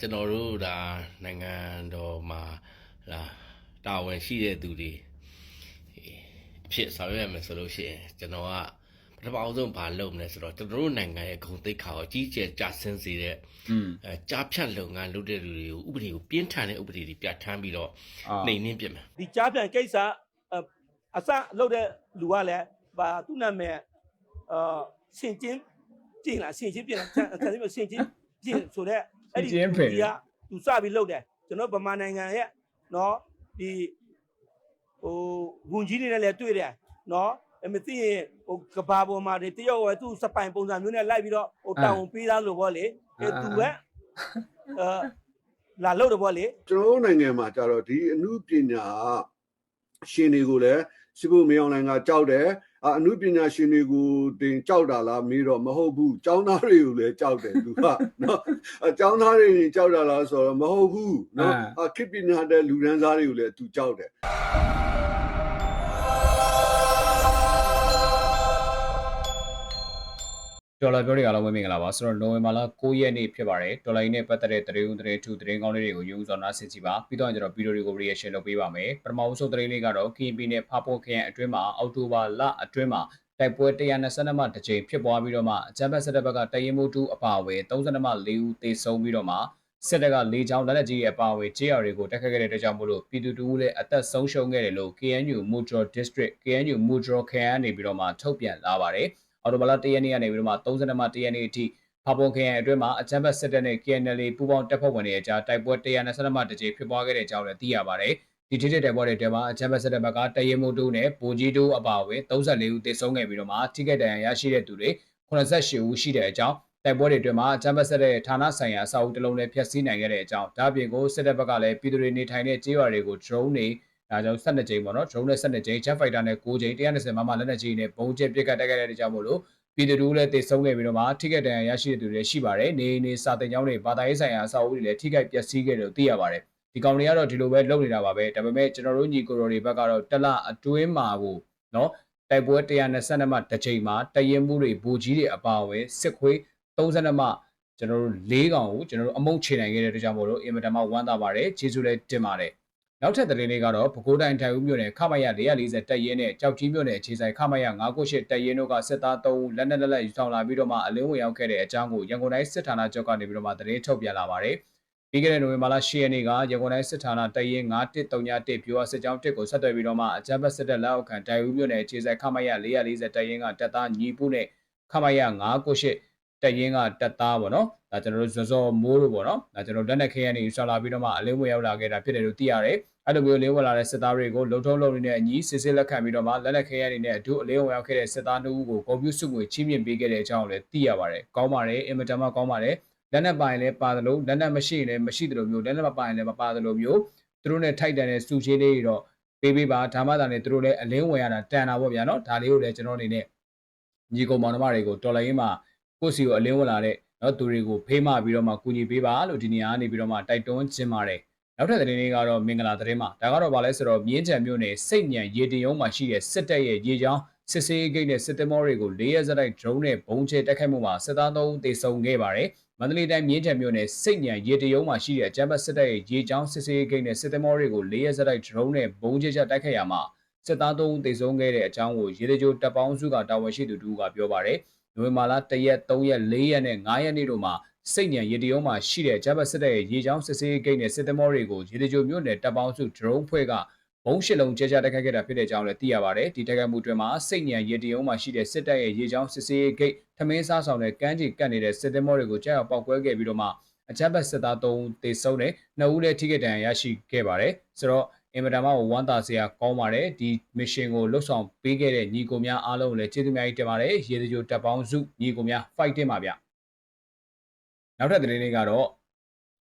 ကျွန်တော်တို့ဒါနိုင်ငံတော်မှာလာတာဝန်ရှိတဲ့သူတွေအဖြစ်ဆောင်ရွက်ရမယ်ဆိုလို့ရှိရင်ကျွန်တော်ကပထမအောင်ဆုံးဘာလုပ်မလဲဆိုတော့ကျွန်တော်တို့နိုင်ငံရဲ့ဂုဏ်သိက္ခာကိုအကြီးအကျယ်ကြာဆင်းစေတဲ့อืมအဲကြားဖြတ်လုပ်ငန်းလုပ်တဲ့လူတွေကိုဥပဒေကိုပြင်းထန်တဲ့ဥပဒေတွေပြဋ္ဌာန်းပြီးတော့အာနှိမ်နင်းပြမယ်ဒီကြားပြန်ကိစ္စအအစလုပ်တဲ့လူကလည်းဘာသူ့နာမည်အာရှင်ချင်းပြင်လားရှင်ချင်းပြင်လားဆန်ဆန်မျိုးရှင်ချင်းပြင်ဆိုတော့ အဲ့ဒီလူကြီးကသူစပြီးလုပ်တယ်ကျွန်တော်ဗမာနိုင်ငံရဲ့နော်ဒီဟိုဝန်ကြီးတွေနဲ့လည်းတွေ့တယ်နော်အမသိရင်ဟိုကဘာပေါ်မှာတွေတယောက်ဝဲသူ့စပိုင်ပုံစံမျိုးနဲ့လိုက်ပြီးတော့ဟိုတောင်ပေးသားလို့ပေါ့လေအဲသူကအာလာလို့တော့ပေါ့လေကျွန်တော်တို့နိုင်ငံမှာကြတော့ဒီအမှုပညာရှင်တွေကိုလည်းစစ်ဖို့မယောင်နိုင်ကကြောက်တယ် အအမှုပညာရှင်တွေကိုတင်ကြောက်တာလားမေးတော့မဟုတ်ဘူးចောင်းသားတွေကိုလည်းကြောက်တယ်သူကနော်အចောင်းသားတွေကြောက်တာလားဆိုတော့မဟုတ်ဘူးနော်အခိပညာတဲ့လူရန်သားတွေကိုလည်းသူကြောက်တယ် ဒေါ်လာပြောတွေကလည်းဝင်းမင်္ဂလာပါဆိုတော့နိုဝင်ဘာလ9ရက်နေ့ဖြစ်ပါတယ်ဒေါ်လာရင်းနဲ့ပတ်သက်တဲ့သတင်းဦးသတင်းထူသတင်းကောင်းလေးတွေကိုယူဆောင်နာဆင်ကြည့်ပါပြီးတော့ကျွန်တော်ဗီဒီယိုတွေကို reaction လုပ်ပေးပါမယ်ပထမဆုံးသတင်းလေးကတော့ KNP နဲ့ဖာပိုခရိုင်အတွင်းမှာအောက်တိုဘာလအတွင်းမှာတိုက်ပွဲ122မှတစ်ကြိမ်ဖြစ်ပွားပြီးတော့မှအကြမ်းဖက်စစ်တပ်ဘက်ကတရင်မှုတူအပါအဝင်32မှ4ဦးသေဆုံးပြီးတော့မှစစ်တပ်က၄ချောင်းလက်လက်ကြီးရဲ့အပါအဝင် JR တွေကိုတက်ခတ်ခဲ့တဲ့အတွက်ကြောင့်မို့လို့ပြည်သူတူလည်းအသက်ဆုံးရှုံးခဲ့တယ်လို့ KNU Mudro District KNU Mudro ခရိုင်ကနေပြီးတော့မှထုတ်ပြန်လာပါတယ် အော်တိုဘလာ1ရက်နေ့ကနေပြီးတော့မှ30မှ1ရက်နေ့အထိဖာပွန်ခရိုင်အတွင်းမှာအကြမ်းဖက်စစ်တပ်နဲ့ KNL ပူးပေါင်းတပ်ဖွဲ့ဝင်တွေအကြားတိုက်ပွဲ120မှတစ်ကြိမ်ဖြစ်ပွားခဲ့တဲ့အကြောင်းလည်းသိရပါတယ်ဒီထိတဲ့တိုက်ပွဲတွေထဲမှာအကြမ်းဖက်စစ်တပ်ဘက်ကတရင်မှုတူနဲ့ဗိုလ်ကြီးတူအပါအဝင်34ဦးသေဆုံးခဲ့ပြီးတော့မှထိခိုက်ဒဏ်ရာရရှိတဲ့သူတွေ88ဦးရှိတဲ့အကြောင်းတိုက်ပွဲတွေအတွင်းမှာအကြမ်းဖက်စစ်တပ်ရဲ့ဌာနဆိုင်ရာအဆောက်အဦတစ်လုံးလည်းဖျက်ဆီးနိုင်ခဲ့တဲ့အကြောင်းဒါ့အပြင်ကိုစစ်တပ်ဘက်ကလည်းပြည်သူတွေနေထိုင်တဲ့ကျေးရွာတွေကို drone တွေ ဒါကြောင့်12ကြိမ်ပေါ့နော် drone နဲ့12ကြိမ် jet fighter နဲ့9ကြိမ်120မမလက်နက်ကြီးနဲ့ဘုံကျစ်ပစ်ကတ်တက်ခဲ့တဲ့အကြောင်းမို့လို့ပြည်သူတို့လည်းတိတ်ဆုံးခဲ့ပြီးတော့မှထိခိုက်ဒဏ်ရာရရှိတဲ့သူတွေရှိပါတယ်နေနေစာတင်ကျောင်းတွေဘာသာရေးဆိုင်ရာအဆောက်အဦတွေလည်းထိခိုက်ပျက်စီးခဲ့တယ်လို့သိရပါတယ်ဒီကောင်တွေကတော့ဒီလိုပဲလုပ်နေတာပါပဲဒါပေမဲ့ကျွန်တော်တို့ညီကိုရိုတွေဘက်ကတော့တစ်လအတွင်းမှာကိုနော်တိုက်ပွဲ120မှတစ်ချိန်မှာတရင်မှုတွေဘူကြီးတွေအပါအဝင်စစ်ခွေး30မှကျွန်တော်တို့၄កောင်ကိုကျွန်တော်တို့အမုတ်ချေနိုင်ခဲ့တဲ့အတွက်ကြောင့်မို့လို့အင်မတန်မှဝမ်းသာပါတယ်ကျေးဇူးလည်းတင်ပါတယ် နောက်ထပ်သတင်းလေးကတော့ပဲခူးတိုင်းထိုင်ဦးမြို့နယ်ခမရ440တပ်ရင်းနဲ့ကြောက်ကြီးမြို့နယ်အခြေဆိုင်ခမရ998တပ်ရင်းတို့ကစစ်သား3ဦးလက်နက်လက်လက်ယူဆောင်လာပြီးတော့မှအလင်းဝင်ရောက်ခဲ့တဲ့အကြောင်းကိုရန်ကုန်တိုင်းစစ်ဌာနချုပ်ကနေပြီးတော့မှသတင်းထုတ်ပြန်လာပါတယ်။ပြီးခဲ့တဲ့နိုဝင်ဘာလ10ရက်နေ့ကရန်ကုန်တိုင်းစစ်ဌာနတပ်ရင်း9131ပြိုအစစ်ကြောင်းတစ်ကိုဆက်သွယ်ပြီးတော့မှအကြမ်းဖက်စစ်တပ်လက်အောက်ခံတိုင်ဦးမြို့နယ်အခြေဆိုင်ခမရ440တပ်ရင်းကတပ်သားညီပူးနဲ့ခမရ998တပ်ရင်းကတပ်သားပေါ့နော်။ ဒါကျွန်တော်တို့ဇော်ဇော်မိုးတို့ပေါ့နော်။ဒါကျွန်တော်လက်နက်ခဲရနေယူဆောင်လာပြီးတော့မှအလင်းဝင်ရောက်လာခဲ့တာဖြစ်တယ်လို့သိရတယ်။အဲ့လိုမျိုးလေးဝင်လာတဲ့စစ်သားတွေကိုလုံထုံးလုံနေတဲ့အညီစစ်စစ်လက်ခံပြီးတော့မှလက်လက်ခဲရနေတဲ့အဒုအလေးဝင်ရောက်ခဲ့တဲ့စစ်သားနှုတ်ကိုကွန်ပျူတာစုငွေချင်းမြင့်ပေးခဲ့တဲ့အကြောင်းကိုလည်းသိရပါတယ်။ကောင်းပါတယ်အင်မတန်မှကောင်းပါတယ်။လက်နက်ပိုင်လည်းပါသလိုလက်နက်မရှိရင်လည်းမရှိသလိုမျိုးလက်နက်မပိုင်လည်းမပါသလိုမျိုးသူတို့နဲ့ထိုက်တန်တဲ့စုချေးလေးတွေတော့ပေးပေးပါဒါမှသာနဲ့သူတို့လည်းအလင်းဝင်ရတာတန်တာပေါ့ဗျာနော်ဒါလေးကိုလည်းကျွန်တော်အနေနဲ့ညီကောင်မောင်နှမတွေကိုတော်လိုင်းရင်းမှာကိုယ့်စီကိုအလင်းဝင်လာတဲ့ နော်သူတွေကိုဖေးမပြီးတော့မှကူညီပေးပါလို့ဒီနေရာကနေပြီးတော့မှတိုက်တွန်းခြင်းပါတယ်။နောက်ထပ်သတင်းလေးကတော့မင်္ဂလာသတင်းမှာဒါကတော့ဗာလဲဆိုတော့မြင်းချံမြို့နယ်စိတ်ညံရေတင်ရုံးမှာရှိတဲ့စစ်တပ်ရဲ့ရေချောင်းစစ်စေးဂိတ်နဲ့စစ်တမောတွေကို၄ရက်စတိုက် drone နဲ့ဘုံကျဲတက်ခိုက်မှုမှာစစ်သား၃ဦးသေဆုံးခဲ့ပါတယ်။မန္တလေးတိုင်းမြင်းချံမြို့နယ်စိတ်ညံရေတင်ရုံးမှာရှိတဲ့အကြမ်းဖက်စစ်တပ်ရဲ့ရေချောင်းစစ်စေးဂိတ်နဲ့စစ်တမောတွေကို၄ရက်စတိုက် drone နဲ့ဘုံကျဲချတိုက်ခိုက်ရမှာစစ်သား၃ဦးသေဆုံးခဲ့တဲ့အကြောင်းကိုရေတကြိုတပ်ပေါင်းစုကတာဝန်ရှိသူတူကပြောပါတယ်။ နိုဝင်ဘာလ၁ရက်၃ရက်၄ရက်နဲ့၅ရက်နေ့တို့မှာစိတ်ညံရေတရုံးမှာရှိတဲ့ဂျပတ်စစ်တပ်ရဲ့ရေချောင်းစစ်ဆေးဂိတ်နဲ့စစ်သမောတွေကိုရေတကြိုမြို့နယ်တပ်ပေါင်းစု drone ဖွဲ့ကဘုံရှစ်လုံးကျဲချတက်ခတ်ခဲ့တာဖြစ်တဲ့အကြောင်းလည်းသိရပါတယ်ဒီတက်ခတ်မှုတွင်မှာစိတ်ညံရေတရုံးမှာရှိတဲ့စစ်တပ်ရဲ့ရေချောင်းစစ်ဆေးဂိတ်ထမင်းစားဆောင်တဲ့ကမ်းခြေကပ်နေတဲ့စစ်သမောတွေကိုကြောက်ရောက်ပောက်ကွဲခဲ့ပြီးတော့မှအကြမ်းဖက်စစ်သား၃ဦးသေဆုံးတယ်နှစ်ဦးလည်းထိခိုက်ဒဏ်ရာရရှိခဲ့ပါတယ်ဆိုတော့ အင်မတန်မှဝမ်းသာစရာကောင်းပါတယ်ဒီ mission ကိုလှုပ်ဆောင်ပေးခဲ့တဲ့ညီကိုများအားလုံးကိုလည်းကျေးဇူးများကြီးတင်ပါတယ်ရေတကြိုတပ်ပေါင်းစုညီကိုများ fight တင်ပါဗျနောက်ထပ်သတင်းလေးကတော့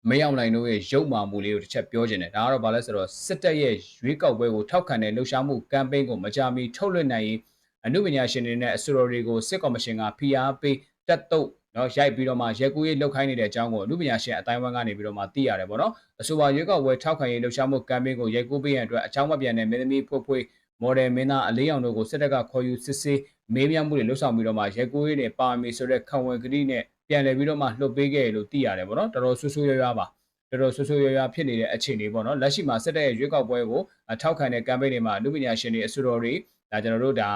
မရောက်နိုင်တို့ရဲ့ရုပ်မာမှုလေးကိုတစ်ချက်ပြောချင်တယ်ဒါကတော့ဘာလဲဆိုတော့စစ်တပ်ရဲ့ရွေးကောက်ပွဲကိုထောက်ခံတဲ့လှုပ်ရှားမှုကမ်ပိန်းကိုမကြာမီထုတ်လွှင့်နိုင်ရင်အမှုပညာရှင်တွေနဲ့အဆိုတော်တွေကိုစစ်ကော်မရှင်ကဖိအားပေးတက်တုတ် နော်ရိုက်ပြီးတော့မှရက်ကူရေးလောက်ခိုင်းနေတဲ့အကြောင်းကိုအမှုပညာရှင်အတိုင်းဝန်းကနေပြီးတော့မှသိရတယ်ပေါ့နော်အဆိုပါရွေးကောက်ပွဲထောက်ခံရေးလှုပ်ရှားမှုကမ်ပိန်းကိုရိုက်ကူပေးရန်အတွက်အချောင်းမပြန်တဲ့မင်းသမီးဖွဖွမော်ဒယ်မင်းသားအလေးအောင်တို့ကိုစစ်တပ်ကခေါ်ယူစစ်ဆေးမေးမြန်းမှုတွေလှုပ်ဆောင်ပြီးတော့မှရက်ကူရေးနဲ့ပါမီဆိုတဲ့ခံဝန်ကတိနဲ့ပြန်လည်ပြီးတော့မှလှုပ်ပေးခဲ့တယ်လို့သိရတယ်ပေါ့နော်တော်တော်ဆူဆူရွရွပါတော်တော်ဆူဆူရွရွဖြစ်နေတဲ့အခြေအနေပေါ့နော်လက်ရှိမှာစစ်တပ်ရဲ့ရွေးကောက်ပွဲကိုအထောက်ခံတဲ့ campaign တွေမှာလူပညာရှင်တွေအစိုးရတွေဒါကျွန်တော်တို့ဒါ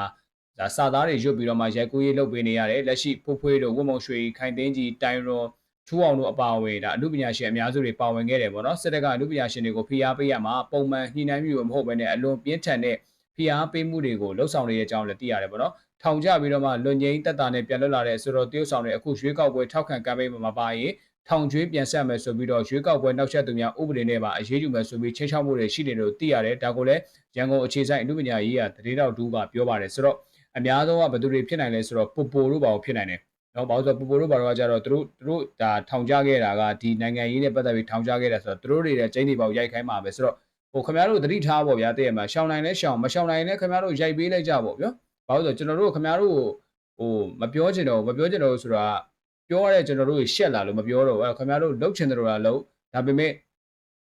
ဒါစာသားတွေရွတ်ပြီးတော့မှရိုက်ကူးရေးလုပ်ပေးနေရတယ်လက်ရှိဖိုးဖွေးတို့ဝတ်မုံရွှေခိုင်သိန်းကြီးတိုင်ရွန်ထူအောင်တို့အပါအဝင်ဒါအမှုပညာရှင်အများစုတွေပါဝင်ခဲ့တယ်ပေါ့နော်စစ်တပ်ကအမှုပညာရှင်တွေကိုဖိအားပေးရမှာပုံမှန်ညှိနှိုင်းမှုမဟုတ်ဘဲနဲ့အလွန်ပြင်းထန်တဲ့ဖိအားပေးမှုတွေကိုလှုပ်ဆောင်နေတဲ့အကြောင်းလည်းသိရတယ်ပေါ့နော်ထောင်ကြပြီးတော့မှလွန်ငင်းတက်တာနဲ့ပြန်လွတ်လာတဲ့ဆိုတော့တရုတ်ဆောင်တွေအခုရွေးကောက်ပွဲထောက်ခံကမ်ပိန်းမှာမပါရင်ထောင်ကျွေးပြန်ဆက်မယ်ဆိုပြီးတော့ရွေးကောက်ပွဲနောက်ဆက်သူများဥပဒေနဲ့ပါအရေးယူမယ်ဆိုပြီးချင်းချောက်မှုတွေရှိတယ်လို့သိရတယ်ဒါကိုလည်းရန်ကုန်အခြေဆိုင်အမှုပညာရေးကတရေတော်တူကပြောပါတယ်ဆိုတော့ အများဆုံးကဘယ်သူတွေဖြစ်နိုင်လဲဆိုတော့ပိုပိုတို့ပါဖြစ်နိုင်တယ်နော်ဘာလို့ဆိုတော့ပူပူတို့ဘာလို့ကကြတော့သူတို့သူတို့ဒါထောင်ကြခဲ့တာကဒီနိုင်ငံရေးနဲ့ပတ်သက်ပြီးထောင်ကြခဲ့တာဆိုတော့သူတို့တွေလည်းကျင်းနေပေါက်ရိုက်ခိုင်းမှာပဲဆိုတော့ဟိုခင်ဗျားတို့သတိထားပေါ့ဗျာတည့်ရမှာရှောင်းနိုင်လဲရှောင်းမရှောင်းနိုင်လဲခင်ဗျားတို့ရိုက်ပေးလိုက်ကြပေါ့ဗျာဘာလို့ဆိုတော့ကျွန်တော်တို့ခင်ဗျားတို့ဟိုမပြောချင်တော့မပြောချင်တော့ဆိုတာပြောရတဲ့ကျွန်တော်တို့ရှက်လာလို့မပြောတော့ဘူးခင်ဗျားတို့လှုပ်ချင်တယ်လို့လားလှုပ်ဒါပေမဲ့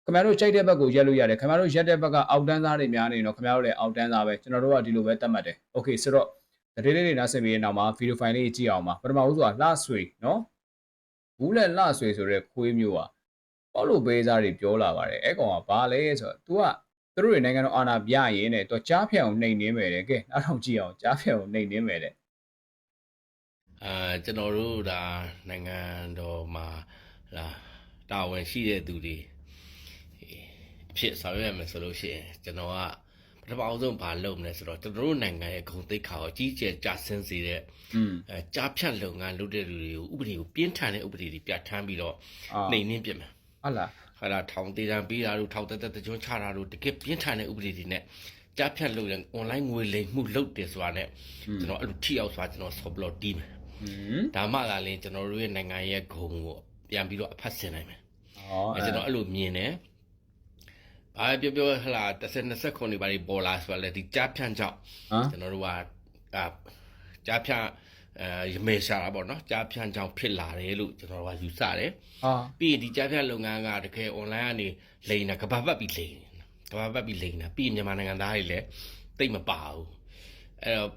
ခင်ဗျားတို့ကြိုက်တဲ့ဘက်ကိုရက်လို့ရတယ်ခင်ဗျားတို့ရက်တဲ့ဘက်ကအောက်တန်းသားတွေများနေတော့ခင်ဗျားတို့လည်းအောက်တန်းသားပဲကျွန်တော်တို့ကဒီလိုပဲတတ်မှတ်တယ်โอเคဆိုတော့ တတိလေးတွေနားဆင်ပြီးတဲ့နောက်မှာဗီဒီယိုဖိုင်လေးကြည့်အောင်ပါပထမဦးဆိုတာလှဆွေနော်ဘူးလက်လှဆွေဆိုတဲ့ခွေးမျိုးอ่ะပေါ့လို့ပေးစားတွေပြောလာပါတယ်အဲ့ကောင်ကဘာလဲဆိုတော့ तू ကသူတို့တွေနိုင်ငံတော်အာဏာပြရင်တဲ့ तू ကြားဖြတ်အောင်နှိမ်နှင်းမယ်တဲ့ကဲအားတော့ကြည့်အောင်ကြားဖြတ်အောင်နှိမ်နှင်းမယ်တဲ့ အာကျွန်တော်တို့ဒါနိုင်ငံတော်မှာလာတာဝန်ရှိတဲ့သူတွေအ ဖြစ်ဆောင်ရွက်ရမယ်ဆိုလို့ရှိရင်ကျွန်တော်ကပထမအောင်ဆုံးဘာလုပ်မလဲဆိုတော့ကျွန်တော်တို့နိုင်ငံရဲ့ဂုဏ်သိက္ခာကိုကြီးကျယ်ကျဆင်းစေတဲ့အဲကြားဖြတ်လုပ်ငန်းလုပ်တဲ့လူတွေကိုဥပဒေကိုပြင်းထန်တဲ့ဥပဒေတွေပြဋ္ဌာန်းပြီးတော့နှိမ်နှင်းပြစ်မယ်ဟုတ်လားဟာလာထောင်သေးတမ်းပြီးတာတို့ထောက်တက်တက်တကြွချတာတို့တကယ်ပြင်းထန်တဲ့ဥပဒေတွေနဲ့ကြားဖြတ်လုပ်ရင် online ငွေလိမ်မှုလုပ်တယ်ဆိုတာနဲ့ကျွန်တော်အဲ့လိုထိရောက်စွာကျွန်တော်ဆော့ဘလော့တီးမယ်ဒါမှလာရင်ကျွန်တော်တို့ရဲ့နိုင်ငံရဲ့ဂုဏ်ကိုပြန်ပြီးတော့အဖတ်ဆင်နိုင်မယ်။အော်ကျွန်တော်အဲ့လိုမြင်တယ်။ ဘာပြောပြောဟလာ30 20ခုနေပါလိပေါ်လာဆိုတော့လေဒီကြားဖြန့်ကြောင့်ဟမ်ကျွန်တော်တို့ကအာကြားဖြန့်အဲရမေရှာတာပေါ့နော်ကြားဖြန့်ကြောင့်ဖြစ်လာတယ်လို့ကျွန်တော်တို့ကယူဆတယ်ဟာပြီးရင်ဒီကြားဖြန့်လုပ်ငန်းကတကယ် online ကနေလိန်တာကဘာပတ်ပြီးလိန်ကဘာပတ်ပြီးလိန်တာပြီးရင်မြန်မာနိုင်ငံသားတွေလည်းတိတ်မပါဘူးအဲ့တော့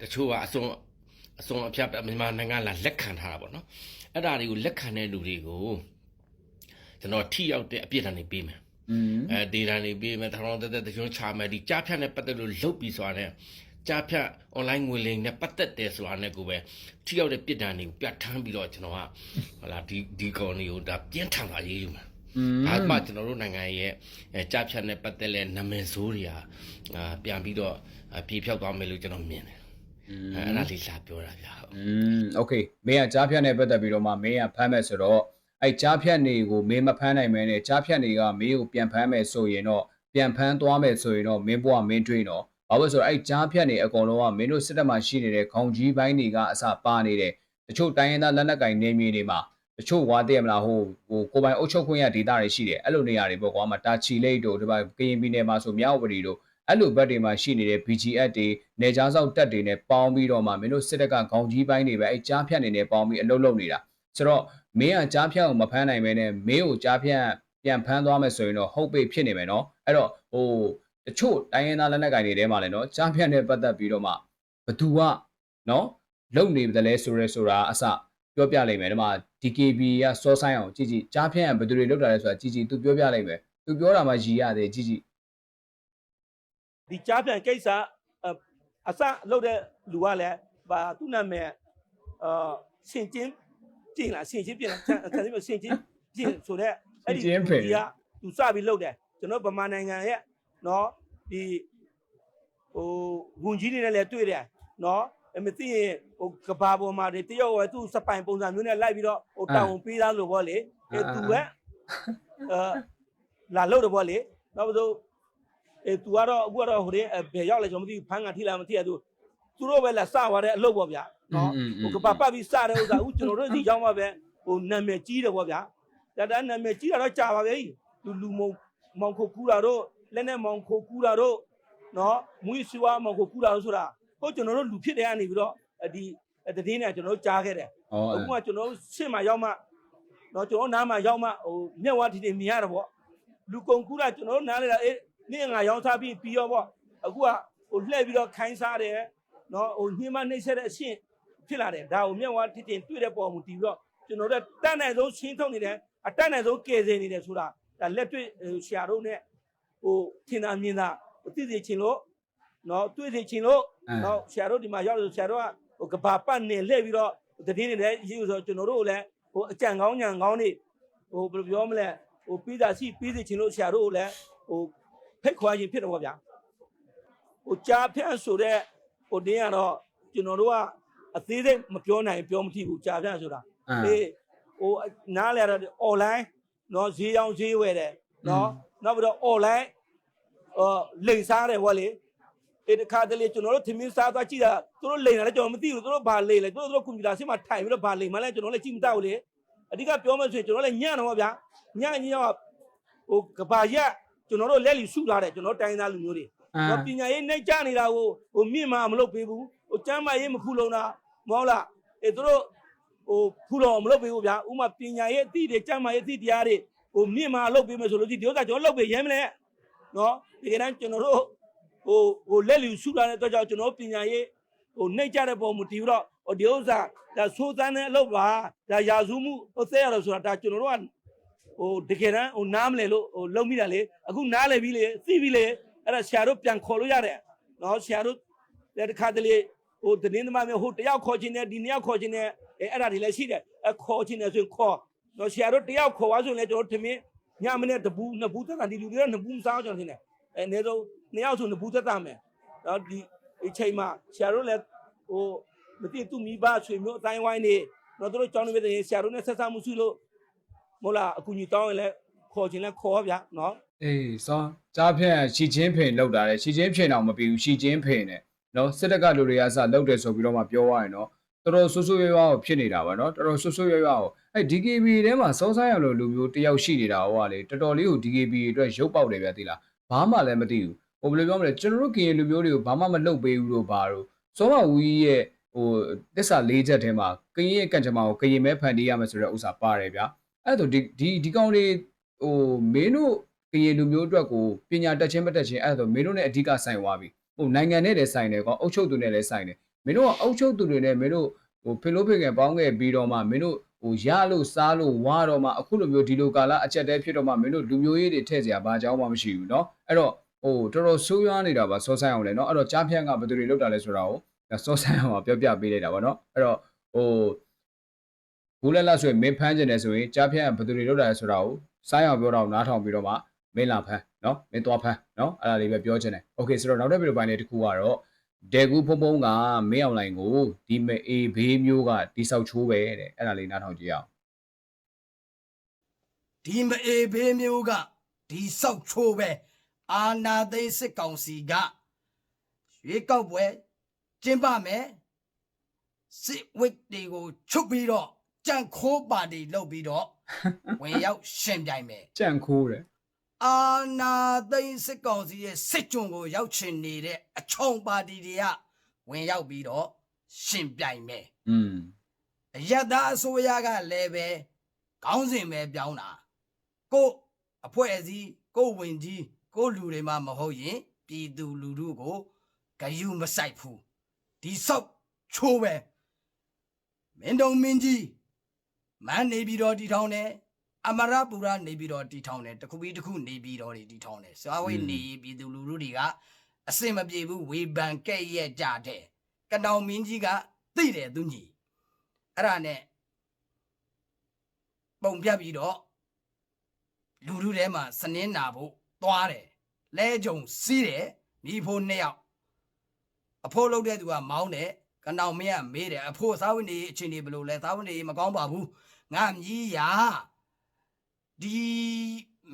တချို့ကအစွန်အစွန်အဖြတ်မြန်မာနိုင်ငံလာလက်ခံထားတာပေါ့နော်အဲ့ဒါတွေကိုလက်ခံတဲ့လူတွေကိုကျွန်တော်ထိရောက်တဲ့အပြစ်ဒဏ်တွေပေးမယ်อืม အဲဒေတာနေပေးမယ်ထောင်တက်တက်တကျွန်းချမယ်ဒီကြားဖြတ်နဲ့ပတ်သက်လို့လုတ်ပြီးဆိုတာနဲ့ကြားဖြတ် online ငွေလိမ်နဲ့ပတ်သက်တယ်ဆိုတာနဲ့ကိုပဲထိရောက်တဲ့ပြစ်ဒဏ်တွေကိုပြဋ္ဌာန်းပြီးတော့ကျွန်တော်ကဟလာဒီဒီကောင်တွေကိုဒါပြင်းထန်ပါရေးယူမယ် อืม ဒါမှကျွန်တော်တို့နိုင်ငံရဲ့အဲကြားဖြတ်နဲ့ပတ်သက်တဲ့နာမည်ဆိုးတွေဟာအာပြန်ပြီးတော့အာပြေဖြောက်သွားမယ်လို့ကျွန်တော်မြင်တယ်အဲအဲ့ဒါလေးလာပြောတာဗျာဟုတ် อืมโอเคမင်းကကြားဖြတ်နဲ့ပတ်သက်ပြီးတော့မှမင်းကဖမ်းမဲ့ဆိုတော့ အဲ့ကြားဖြတ်နေကိုမင်းမဖမ်းနိုင်မဲနဲ့ကြားဖြတ်နေကမင်းကိုပြန်ဖမ်းမဲ့ဆိုရင်တော့ပြန်ဖမ်းသွားမဲ့ဆိုရင်တော့မင်းဘွားမင်းတွေးတော့ဘာလို့လဲဆိုတော့အဲ့ကြားဖြတ်နေအကုန်လုံးကမင်းတို့စစ်တပ်မှာရှိနေတဲ့ခေါင်းကြီးပိုင်းတွေကအစပါနေတယ်တချို့တိုင်းရင်းသားလက်နက်ကင်နေမြေတွေမှာတချို့ဝါတည့်မလားဟိုဟိုကိုပိုင်အုပ်ချုပ်ခွင့်ရဒေတာတွေရှိတယ်အဲ့လိုနေရာတွေပေါ့ကွာမှာတာချီလိတ်တို့ဒီဘက်ကရင်ပြည်နယ်မှာဆိုမြောက်ဝတီတို့အဲ့လိုဘက်တွေမှာရှိနေတဲ့ BGF တွေနေကြားဆောက်တက်တွေနဲ့ပေါင်းပြီးတော့မှမင်းတို့စစ်တပ်ကခေါင်းကြီးပိုင်းတွေပဲအဲ့ကြားဖြတ်နေနဲ့ပေါင်းပြီးအလုပ်လုပ်နေတာ ဆိုတော့မင်းကကြားဖြတ်ကိုမဖမ်းနိုင်ပဲနဲ့မင်းကိုကြားဖြတ်ပြန်ဖမ်းသွားမယ်ဆိုရင်တော့ဟုတ်ပိတ်ဖြစ်နေမယ်နော်အဲ့တော့ဟိုတချို့တိုင်းရင်းသားလက်နက်ကိုင်တွေထဲမှာလည်းနော်ကြားဖြတ်နဲ့ပတ်သက်ပြီးတော့မှဘသူကနော်လုံနေတယ်လဲဆိုရဲဆိုတာအစပြောပြလိုက်မယ်ဒီမှာ DKB ကစောဆိုင်အောင်ကြည့်ကြည့်ကြားဖြတ်ကဘယ်သူတွေလောက်တာလဲဆိုတာကြည့်ကြည့်သူပြောပြလိုက်မယ်သူပြောတာမှရည်ရတယ်ကြည့်ကြည့်ဒီကြားပြန်ကိစ္စအအစလုပ်တဲ့လူကလည်းဘာသူ့နာမည်အာရှင်ချင်း ပြင်လားရှင်ချင်းပြင်လားဆန်စီမရှင်ချင်းပြင်ဆိုတဲ့အဲ့ဒီရှင်ချင်းပြင်ဒီကသူစပြီးလုပ်တယ်ကျွန်တော်ဗမာနိုင်ငံရဲ့နော်ဒီဟိုဝန်ကြီးတွေနဲ့လည်းတွေ့တယ်နော်အမသိရင်ဟိုကဘာပေါ်မှာတွေတယောက်ကသူ့စပိုင်ပုံစံမျိုးနဲ့လိုက်ပြီးတော့ဟိုတောင်ပေးသားလို့ပေါ့လေအဲသူကအာလာလို့တော့ပေါ့လေနောက်ပြီးတော့အဲသူကတော့အခုကတော့ဟိုတဲ့ဘယ်ရောက်လဲကျွန်တော်မသိဘူးဖမ်းကန်ထိလာမသိရသူ သူတို့ပဲလာစသွားတဲ့အလုပ်ပေါ့ဗျာနော်ဟိုကပါပတ်ပြီးစတဲ့ဥစ္စာအခုကျွန်တော်တို့ဒီရောက်မှပဲဟိုနာမည်ကြီးတယ်ပေါ့ဗျာတတန်းနာမည်ကြီးတာတော့ကြာပါပြီလူလူမုံမောင်ခုတ်ကူတာတို့လက်နဲ့မောင်ခုတ်ကူတာတို့နော်မွေးဆွားမောင်ခုတ်ကူတာတို့ဆိုတာဟိုကျွန်တော်တို့လူဖြစ်တဲ့ကနေပြီးတော့ဒီတည်င်းနဲ့ကျွန်တော်တို့ကြားခဲ့တယ်အခုကကျွန်တော်တို့ရှင့်မှာရောက်မှနော်ကျွန်တော်နားမှာရောက်မှဟိုမျက်ဝါးတီတီမြင်ရတာပေါ့လူကုန်ကူးတာကျွန်တော်တို့နားလေတာအေးနေ့ငါရောင်းစားပြီးပြီးရောပေါ့အခုကဟိုလှည့်ပြီးတော့ခိုင်းစားတယ် နော်ဟိုညှင်းမနှိမ့်ဆက်တဲ့အရှင့်ဖြစ်လာတယ်ဒါကိုမြက်ဝါတီတင်တွေ့တဲ့ပုံမူတည်ပြီးတော့ကျွန်တော်တို့တတ်နိုင်ဆုံးရှင်းထုတ်နေတယ်အတတ်နိုင်ဆုံးကယ်ဆယ်နေတယ်ဆိုတာဒါလက်တွေ့ဆရာတို့နဲ့ဟိုထင်သာမြင်သာသိသိချင်းလို့နော်တွေ့သိချင်းလို့အဲနော်ဆရာတို့ဒီမှာရောက်လို့ဆရာတို့ကဟိုကဘာပတ်နေလှည့်ပြီးတော့တည်င်းနေတယ်ရေးဆိုကျွန်တော်တို့လည်းဟိုအကြံကောင်းညံကောင်းနေဟိုဘယ်လိုပြောမလဲဟိုပြီးသားရှိပြီးသိချင်းလို့ဆရာတို့ကိုလည်းဟိုဖိတ်ခွာခြင်းဖြစ်တော့ဗျာဟိုကြားဖြန့်ဆိုတဲ့ ဟိုတင်းကတော့ကျွန်တော်တို့ကအသေးစိတ်မပြောနိုင်ပြောမထီဘူးကြားဖြန့်ဆိုတာ အဲ အေးဟိုနားလဲတော့ online เนาะဈေးရောင်းဈေးဝယ်တယ်เนาะနောက်ပြီးတော့ online အော်လိန်စားတယ်ဟောလေဒီတစ်ခါတလေကျွန်တော်တို့ထမင်းစားသွားကြည့်တာသူတို့လိန်တာလည်းကျွန်တော်မသိဘူးသူတို့ဘာလိန်လဲသူတို့သူတို့ကွန်ပျူတာဆင်းမှာထိုင်ပြီးတော့ဘာလိန်မှလည်းကျွန်တော်လည်းကြည့်မတတ်ဘူးလေအဓိကပြောမှဆိုရင်ကျွန်တော်လည်းညံ့တော့ဗျာညံ့ညံ့ဟိုကဘာရက်ကျွန်တော်တို့လက်လီစုလာတယ်ကျွန်တော်တိုင်းသားလူမျိုးတွေ အဲ ဟောပညာရေးနှိမ့်ချနေတာကိုဟိုမြင့်မှာမလုပ်ပေးဘူးဟိုကျမ်းမာရေးမဖူလုံတာမဟုတ်လားအဲသူတို့ဟိုဖူလုံမလုပ်ပေးဘူးဗျာဥမာပညာရေးအသည့်တွေကျမ်းမာရေးအသည့်တရားတွေဟိုမြင့်မှာလုပ်ပေးမယ်ဆိုလို့ဒီဥစ္စာကျွန်တော်လုပ်ပေးရဲမလဲနော်ဒီကနေ့ကျွန်တော်တို့ဟိုဟိုလက်လီရှုလာတဲ့အတွက်ကြောင့်ကျွန်တော်ပညာရေးဟိုနှိမ့်ချတဲ့ပုံမတည်ဘူးတော့ဟိုဒီဥစ္စာဒါသိုးသန်းတဲ့အလုပ်ပါဒါရာဇူးမှုဟိုသက်ရလို့ဆိုတာဒါကျွန်တော်တို့ကဟိုတကယ်တမ်းဟိုနားမလဲလို့ဟိုလုံမိတာလေအခုနားလဲပြီလေသိပြီလေ အဲ့ဒါဆရာတို့ပြန်ခေါ်လို့ရတယ်နော်ဆရာတို့တဲ့တစ်ခါတလေဟိုတင်းသမားမျိုးဟိုတယောက်ခေါ်ခြင်းနဲ့ဒီနှစ်ယောက်ခေါ်ခြင်းနဲ့အဲအဲ့ဒါတွေလည်းရှိတယ်အခေါ်ခြင်းနဲ့ဆိုရင်ခေါ်နော်ဆရာတို့တယောက်ခေါ်သွားဆိုရင်လည်းကျွန်တော်ထင်မင်းညမနဲ့တပူးနှစ်ပူးသက်တာဒီလူတွေကနှစ်ပူးမစားအောင်ကျွန်တော်ထင်တယ်အဲအနည်းဆုံးနှစ်ယောက်ဆိုနှစ်ပူးသက်တာမယ်နော်ဒီအချိန်မှာဆရာတို့လည်းဟိုမသိသူမိဘဆွေမျိုးအတိုင်းဝိုင်းနေနော်တို့ကြောင်းနေပြီဆရာတို့နဲ့ဆက်ဆံမှုရှိလို့မဟုတ်လားအကူကြီးတောင်းရင်လည်းခေါ်ခြင်းလည်းခေါ်ဗျာနော် အေးစောကြားဖြန့်ရှီချင်းဖင်လောက်တာလေရှီချင်းဖင်တော့မပြီးဘူးရှီချင်းဖင်နဲ့နော်စစ်တပ်ကလူတွေကစလောက်တယ်ဆိုပြီးတော့မှပြောရရင်နော်တော်တော်ဆွဆွရွရွဖြစ်နေတာပါနော်တော်တော်ဆွဆွရွရွအဲ DKB ထဲမှာစောဆိုင်ရလို့လူမျိုးတယောက်ရှိနေတာဟောကလေတော်တော်လေးကို DKB အတွက်ရုပ်ပေါက်တယ်ဗျာသိလားဘာမှလည်းမသိဘူးဟိုဘယ်လိုပြောမလဲကျွန်တော်တို့ကရင်လူမျိုးတွေကိုဘာမှမလုပ်ပေးဘူးလို့ဘာလို့စောမဝီရဲ့ဟိုတစ္ဆာ၄ချက်ထဲမှာကရင်ရဲ့ကံကြမ္မာကိုကရင်မဲဖန်တီးရမယ်ဆိုတဲ့ဥစ္စာပါတယ်ဗျာအဲ့တော့ဒီဒီဒီကောင်လေးဟိုမင်းတို့ ကရင်လူမျိုးအတွက်ကိုပညာတက်ချင်းမတက်ချင်းအဲ့ဒါဆိုမင်းတို့ ਨੇ အဓိကဆိုင်သွားပြီဟိုနိုင်ငံနဲ့လည်းဆိုင်တယ်ကောအုပ်ချုပ်သူနဲ့လည်းဆိုင်တယ်မင်းတို့ကအုပ်ချုပ်သူတွေနဲ့မင်းတို့ဟိုဖေလို့ဖေကန်ပေါင်းခဲ့ပြီးတော့မှမင်းတို့ဟိုရလို့စားလို့ဝါတော့မှအခုလိုမျိုးဒီလိုကာလအချက်တဲဖြစ်တော့မှမင်းတို့လူမျိုးရေးတွေထည့်စရာဘာကြောင်းမှမရှိဘူးเนาะအဲ့တော့ဟိုတော်တော်ဆိုးရွားနေတာပါစောဆိုင်အောင်လေเนาะအဲ့တော့ကြားဖြန့်ကဘယ်သူတွေလောက်တာလဲဆိုတာကိုဒါစောဆိုင်အောင်ကပြောပြပေးလိုက်တာပါเนาะအဲ့တော့ဟိုဘူးလက်လက်ဆိုရင်မင်းဖမ်းကျင်တယ်ဆိုရင်ကြားဖြန့်ကဘယ်သူတွေလောက်တာလဲဆိုတာကိုစိုင်းအောင်ပြောတော့နားထောင်ပြီးတော့မှ မင်းလာဖမ်းเนาะမင်းသွားဖမ်းเนาะအဲ့ဒါလေးပဲပြောချင်တယ်โอเคဆိုတော့နောက်တဲ့ဗီဒီယိုပိုင်းလေးတစ်ခုကတော့ဒေကူဖုံဖုံကမင်းအွန်လိုင်းကိုဒီမအေဘေးမျိုးကတိဆောက်ချိုးပဲတဲ့အဲ့ဒါလေးနားထောင်ကြည့်အောင် ဒီမအေဘေးမျိုးကဒီဆောက်ချိုးပဲအာနာသိန်းစစ်ကောင်စီကရွေးကောက်ပွဲကျင်းပမယ်စစ်ဝစ်တွေကိုချုပ်ပြီးတော့ကြန့်ခိုးပါတီလုပ်ပြီးတော့ ဝင်ရောက်ရှင်ပြိုင်မယ် ကြန့်ခိုးတယ် အာနာသိန်းစစ်ကောင်စီရဲ့စစ်ကြုံကိုရောက်ချင်နေတဲ့အချုံပါတီတွေကဝင်ရောက်ပြီးတော့ရှင်ပြိုင်မယ်อืมအယက်သားအစိုးရကလည်းပဲခေါင်းစဉ်ပဲပြောင်းတာကို့အဖွဲ့အစည်းကို့ဝင်ကြီးကို့လူတွေမှမဟုတ်ရင်ပြည်သူလူထုကိုဂယုမဆိုင်ဘူးဒီဆောက်ချိုးပဲမင်းတော်မင်းကြီးမန်းနေပြီးတော့တီထောင်တယ် အမရပူရနေပြီးတော့တီထောင်တယ်တခုပြီးတခုနေပြီးတော့တီထောင်တယ်စွာဝေးနေပြည်သူလူထုတွေကအစင်မပြေဘူးဝေဘန်ကဲ့ရဲ့ကြတဲ့ကတောင်မင်းကြီးကသိတယ်သူညီအဲ့ဒါနဲ့ပုံပြတ်ပြီးတော့လူလူထဲမှာစနင်းနာဖို့သွားတယ်လဲကြုံစီးတယ်မိဖို့နှစ်ယောက်အဖိုးလုပ်တဲ့သူကမောင်းတယ်ကနောင်မင်းကမေးတယ်အဖိုးသားဝင်နေအချင်းနေဘယ်လိုလဲသားဝင်နေမကောင်းပါဘူးငါမြည်ရာ ဒီ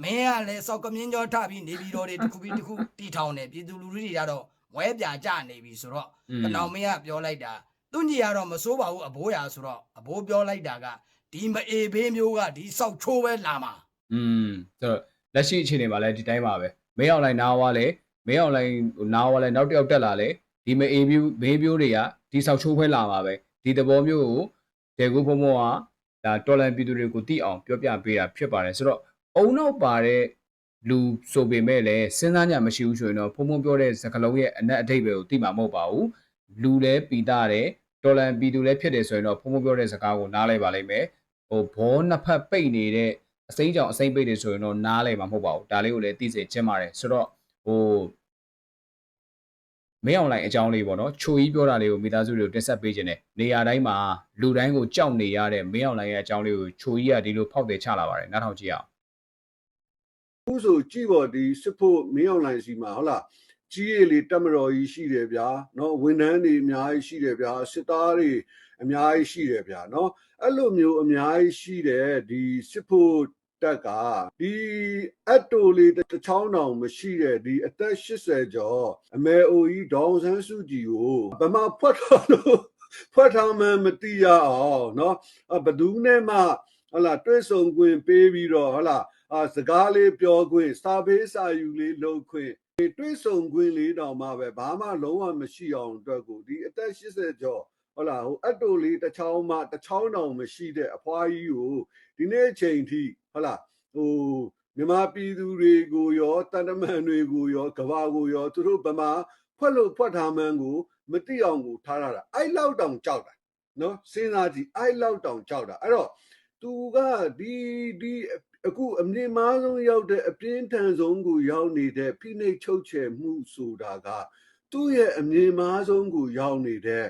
မဲကလည်းစောက်ကမြင်းကြောထပြီးနေပြီးတော့တွေတစ်ခုပြီးတစ်ခုတီထောင်နေပြည်သူလူထုတွေကတော့ဝဲပြာကြနေပြီဆိုတော့ကတောင်မင်းကပြောလိုက်တာသူညီကတော့မစိုးပါဘူးအဘိုးရာဆိုတော့အဘိုးပြောလိုက်တာကဒီမအေဘေးမျိုးကဒီစောက်ချိုးပဲလာမှာอืมဆိုတော့လက်ရှိအခြေအနေမှာလည်းဒီတိုင်းပါပဲမဲအောင်လိုက်နားဝါလဲမဲအောင်လိုက်နားဝါလဲနောက်တစ်ယောက်တက်လာလဲဒီမအေဘေးဘေးမျိုးတွေကဒီစောက်ချိုးပဲလာမှာပဲဒီသဘောမျိုးကိုဒေကူဖုံဖုံက ဒါတော်လန်ပြည်သူတွေကိုသိအောင်ပြောပြပေးတာဖြစ်ပါတယ်ဆိုတော့အုံနောက်ပါတဲ့လူဆိုပေမဲ့လည်းစဉ်းစားညမရှိဘူးဆိုရင်တော့ဖုံဖုံပြောတဲ့စကားလုံးရဲ့အနက်အဓိပ္ပာယ်ကိုသိမှာမဟုတ်ပါဘူးလူလည်းပီတာတယ်တော်လန်ပြည်သူလည်းဖြစ်တယ်ဆိုရင်တော့ဖုံဖုံပြောတဲ့စကားကိုနားလဲပါလိမ့်မယ်ဟိုဘောနှစ်ဖက်ပိတ်နေတဲ့အစိမ်းကြောင်အစိမ်းပိတ်တွေဆိုရင်တော့နားလဲမှာမဟုတ်ပါဘူးဒါလေးကိုလည်းသိစေချင်ပါတယ်ဆိုတော့ဟို မင်းအောင်လိုင်အကြောင်းလေးပေါ့နော်ချိုကြီးပြောတာလေးကိုမိသားစုတွေကိုတင်ဆက်ပေးခြင်းနဲ့နေရာတိုင်းမှာလူတိုင်းကိုကြောက်နေရတဲ့မင်းအောင်လိုင်ရဲ့အကြောင်းလေးကိုချိုကြီးကဒီလိုဖောက်တယ်ချလာပါတယ်နားထောင်ကြည့်အောင်ခုဆိုကြည့်ပေါ့ဒီစစ်ဖို့မင်းအောင်လိုင်စီမှာဟုတ်လားကြီးရလေတက်မတော်ကြီးရှိတယ်ဗျာနော်ဝန်ထမ်းတွေအများကြီးရှိတယ်ဗျာစစ်သားတွေအများကြီးရှိတယ်ဗျာနော်အဲ့လိုမျိုးအများကြီးရှိတယ်ဒီစစ်ဖို့ တက်ကဒီအတ်တိုလေးတစ်ချောင်းတောင်မရှိတဲ့ဒီအသက်80ကျော်အမေအိုကြီးဒေါအောင်ဆန်းစုကြည်ကိုဗမာဖွက်တော်လို့ဖွက်ထောင်မှမတိရအောင်เนาะဘယ်သူနဲ့မှဟုတ်လားတွဲဆုံခွင့်ပေးပြီးတော့ဟုတ်လား အာစကားလေးပြောခွင့်စာဖေးစာယူလေးလုပ်ခွင့်ဒီတွေးဆုံခွင့်လေးတောင်မှပဲဘာမှလုံးဝမရှိအောင်အတွက်ကိုဒီအသက်80ကျော်ဟုတ်လားဟိုအတ်တိုလေးတစ်ချောင်းမှတစ်ချောင်းတောင်မရှိတဲ့အဖွားကြီးကို ဒီနေ့အချိန်ထိဟုတ်လားဟိုမြန်မာပြည်သူတွေကိုရောတန်တမန်တွေကိုရောကဘာကိုရောသူတို့ဗမာဖွက်လို့ဖွက်ထားမှန်းကိုမတိအောင်ကိုထားရတာအဲ့လောက်တောင်ကြောက်တာနော်စဉ်းစားကြည့်အဲ့လောက်တောင်ကြောက်တာအဲ့တော့သူကဒီဒီအခုအမြင့်မားဆုံးရောက်တဲ့အပြင်းထန်ဆုံးကိုရောက်နေတဲ့ဖိနှိပ်ချုပ်ချယ်မှုဆိုတာကသူ့ရဲ့အမြင့်မားဆုံးကိုရောက်နေတဲ့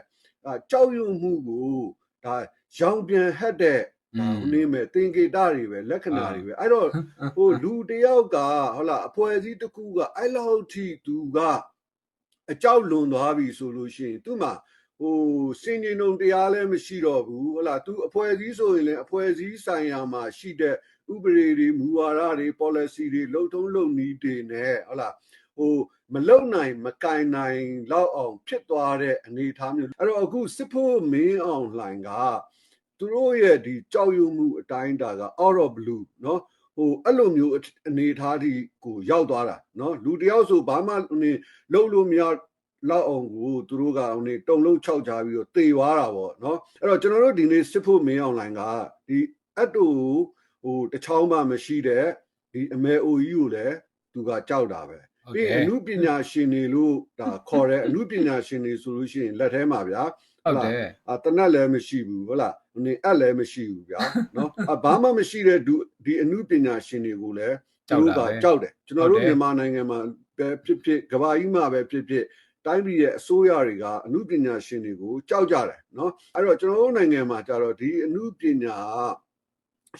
အာကြောက်ရွံ့မှုကိုဒါရောင်ပြန်ဟက်တဲ့ ဒါဟိုနေမဲ့သင်္ကေတတွေပဲလက္ခဏာတွေပဲအဲ့တော့ဟိုလူတယောက်ကဟုတ်လားအဖွဲ့အစည်းတစ်ခုကအဲ့လောက်ထိသူကအကြောက်လွန်သွားပြီဆိုလို့ရှိရင်သူ့မှာဟိုစင်ကြီးနှုံတရားလည်းမရှိတော့ဘူးဟုတ်လားသူအဖွဲ့အစည်းဆိုရင်လည်းအဖွဲ့အစည်းဆိုင်ရာမှာရှိတဲ့ဥပဒေတွေမူဝါဒတွေ policy တွေလုံထုံးလုံနည်းတွေနဲ့ဟုတ်လားဟိုမလုံနိုင်မကင်နိုင်လောက်အောင်ဖြစ်သွားတဲ့အနေအထားမျိုးအဲ့တော့အခုစစ်ဖို့မင်းအောင်လှိုင်က သူတို့ရဲ့ဒီကြောက်ရွံ့မှုအတိုင်းအတာက out of blue เนาะ ဟိုအဲ့လိုမျိုးအနေအထားที่ကိုရောက်သွားတာเนาะလူတယောက်ဆိုဘာမှနေလှုပ်လို့မရလောက်အောင်ကိုသူတို့ကဟိုနေတုံလုံးခြောက်ချပြီးတော့တေသွားတာပေါ့เนาะအဲ့တော့ကျွန်တော်တို့ဒီနေ့စစ်ဖို့မင်းအောင်လိုင်းကဒီအတ်တူဟိုတစ်ချောင်းမှမရှိတဲ့ဒီအမေအိုကြီးကိုလည်းသူကကြောက်တာပဲ ဟုတ် ပြီး ကဲ့ ရင်အမှုပညာရှင်တွေလို့ဒါခေါ်တဲ့အမှုပညာရှင်တွေဆိုလို့ရှိရင်လက်ထဲမှာဗျာ ဟုတ်တယ် အာတနတ်လည်းမရှိဘူးဟုတ်လားဟို နေအပ်လည်းမရှိဘူးဗျာနော်အဘာမှမရှိတဲ့ဒီဒီအမှုပညာရှင်တွေကိုလည်းသူတို့ကကြောက်တယ်ကျွန်တော်တို့မြန်မာနိုင်ငံမှာပဲဖြစ်ဖြစ်ကမ္ဘာကြီးမှာပဲဖြစ်ဖြစ်တိုင်းပြည်ရဲ့အစိုးရတွေကအမှုပညာရှင်တွေကိုကြောက်ကြတယ်နော်အဲ့တော့ကျွန်တော်တို့နိုင်ငံမှာကျတော့ဒီအမှုပညာ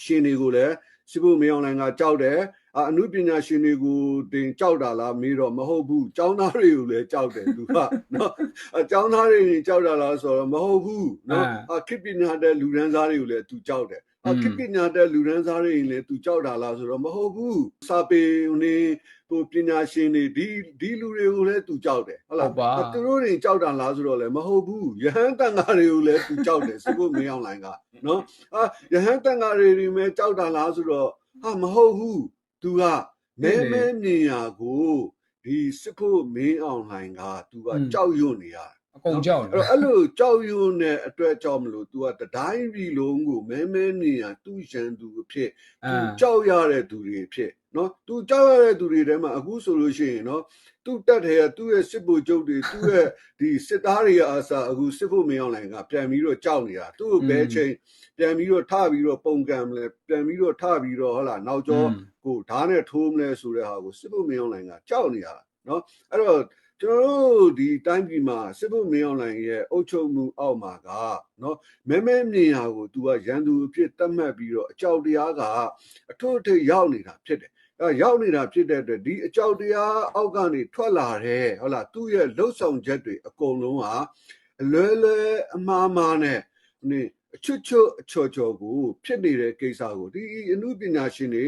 ရှင်တွေကိုလည်းစစ်ဖို့မင်းအောင်လိုင်ကကြောက်တယ် အအမှုပညာရှင်တွေကိုတင်ကြောက်တာလားမေးတော့မဟုတ်ဘူးចောင်းသားတွေကိုလည်းကြောက်တယ်သူကနော် အကြောင်းသားတွေကြောက်တာလားဆိုတော့မဟုတ်ဘူးနော် အာ အခိပညာတဲ့လူရန်စားတွေကိုလည်းသူကြောက်တယ် อื အ ม ခိပညာတဲ့လူရန်စားတွေလည်းသူကြောက်တာလားဆိုတော့မဟုတ်ဘူးစာပေနေဟိုပညာရှင်တွေဒီဒီလူတွေကိုလည်းသူကြောက်တယ်ဟုတ်လား ဟုတ်ပါ အသူတို့တွေကြောက်တာလားဆိုတော့လည်းမဟုတ်ဘူးယဟန်တန်ဃာတွေကိုလည်းသူကြောက်တယ်စဖို့မင်းအောင်လိုင်းကနော်အာယဟန်တန်ဃာတွေတွေမဲ့ကြောက်တာလားဆိုတော့ဟာမဟုတ်ဘူး သူကမဲမဲမြင်ရာကိုဒီစစ်ဖို့မင်းအောင်လှိုင်ကသူကကြောက်ရွံ့နေရအကုန်ကြောက်နေအဲ့လိုကြောက်ရွံ့တဲ့အတွက်ကြောင့်မလို့ तू ကတတိုင်းပြည်လုံးကိုမဲမဲမြင်ရသူ့ရန်သူအဖြစ် तू ကြောက်ရတဲ့သူတွေအဖြစ်နော် तू ကြောက်ရတဲ့သူတွေထဲမှာအခုဆိုလို့ရှိရင်နော် သူ့တက်တယ်ကသူ့ရဲ့စစ်ဘုတ်ကျုပ်တွေသူ့ရဲ့ဒီစစ်သားတွေကအစားအခုစစ်ဖို့မရောက်နိုင်ကပြန်ပြီးတော့ကြောက်နေတာသူ့ကိုဘယ်ချိန်ပြန်ပြီးတော့ထပြီးတော့ပုံကံမလဲပြန်ပြီးတော့ထပြီးတော့ဟလာနောက်ကျောကိုဓာတ်နဲ့ထိုးမလဲဆိုတဲ့ဟာကိုစစ်ဖို့မရောက်နိုင်ကကြောက်နေတာနော်အဲ့တော့ကျွန်တော်တို့ဒီတိုင်းပြည်မှာစစ်ဘုတ်မင်းအောင်လိုင်ရဲ့အုပ်ချုပ်မှုအောက်မှာကနော်မဲမဲမြင်ဟာကို तू ကရန်သူအဖြစ်သတ်မှတ်ပြီးတော့အကြောက်တရားကအထွတ်အထိပ်ရောက်နေတာဖြစ်တယ် ရောက်နေတာဖြစ်တဲ့အတွက်ဒီအကြောက်တရားအောက်ကနေထွက်လာတဲ့ဟုတ်လားသူ့ရဲ့လှုပ်ဆောင်ချက်တွေအကုန်လုံးဟာအလွဲလွဲအမှားမှားနဲ့နေအချွတ်ချွတ်အချော်ချော်ကိုဖြစ်နေတဲ့ကိစ္စကိုဒီအမှုပညာရှင်တွေ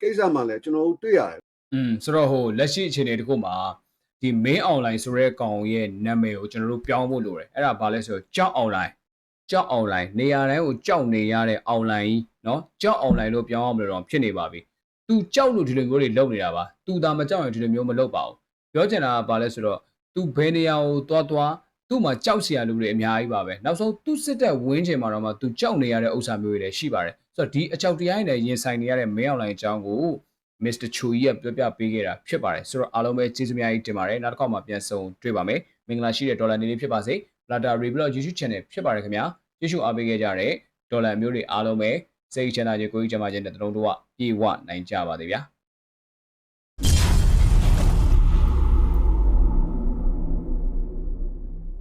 ကိစ္စမှလည်းကျွန်တော်တို့တွေ့ရတယ် อืมဆိုတော့ဟိုလက်ရှိအခြေအနေတခုမှာဒီ main online ဆိုတဲ့ကောင်ရဲ့နာမည်ကိုကျွန်တော်တို့ပြောင်းဖို့လိုတယ်အဲ့ဒါဘာလဲဆိုတော့ကြောက် online ကြောက် online နေရာတိုင်းကိုကြောက်နေရတဲ့ online ကြီးเนาะကြောက် online လို့ပြောင်းအောင်လို့တော့ဖြစ်နေပါပြီ။ သူကြောက်လို့ဒီလိုမျိုးတွေလုပ်နေတာပါသူဒါမကြောက်ရင်ဒီလိုမျိုးမလုပ်ပါဘူးပြောချင်တာကဘာလဲဆိုတော့သူဘယ်နေရာကိုသွားသွားသူ့မှာကြောက်စရာလူတွေအများကြီးပါပဲနောက်ဆုံးသူ့စစ်တပ်ဝင်းချင်မှာတော့မှသူကြောက်နေရတဲ့ဥစ္စာမျိုးတွေလည်းရှိပါတယ်ဆိုတော့ဒီအကြောက်တရားတွေရင်ဆိုင်နေရတဲ့မင်းအောင်လိုင်အကြောင်းကို Mr. Chu ကြီးကပြောပြပေးခဲ့တာဖြစ်ပါတယ်ဆိုတော့အားလုံးပဲကျေးဇူးများကြီးတင်ပါတယ်နောက်တစ်ခေါက်မှပြန်ဆုံတွေ့ပါမယ်မင်္ဂလာရှိတဲ့ဒေါ်လာနေလေးဖြစ်ပါစေ Blatter Reblog YouTube Channel ဖြစ်ပါတယ်ခင်ဗျာကျေးဇူးအားပေးခဲ့ကြတဲ့ဒေါ်လာမျိုးတွေအားလုံးပဲ စိတ်ချမ်းသာခြင်းကိုယ်ကြီးချမ်းသာခြင်းနဲ့တလုံးတို့ကပြေဝနိုင်ကြပါသေးဗျာ။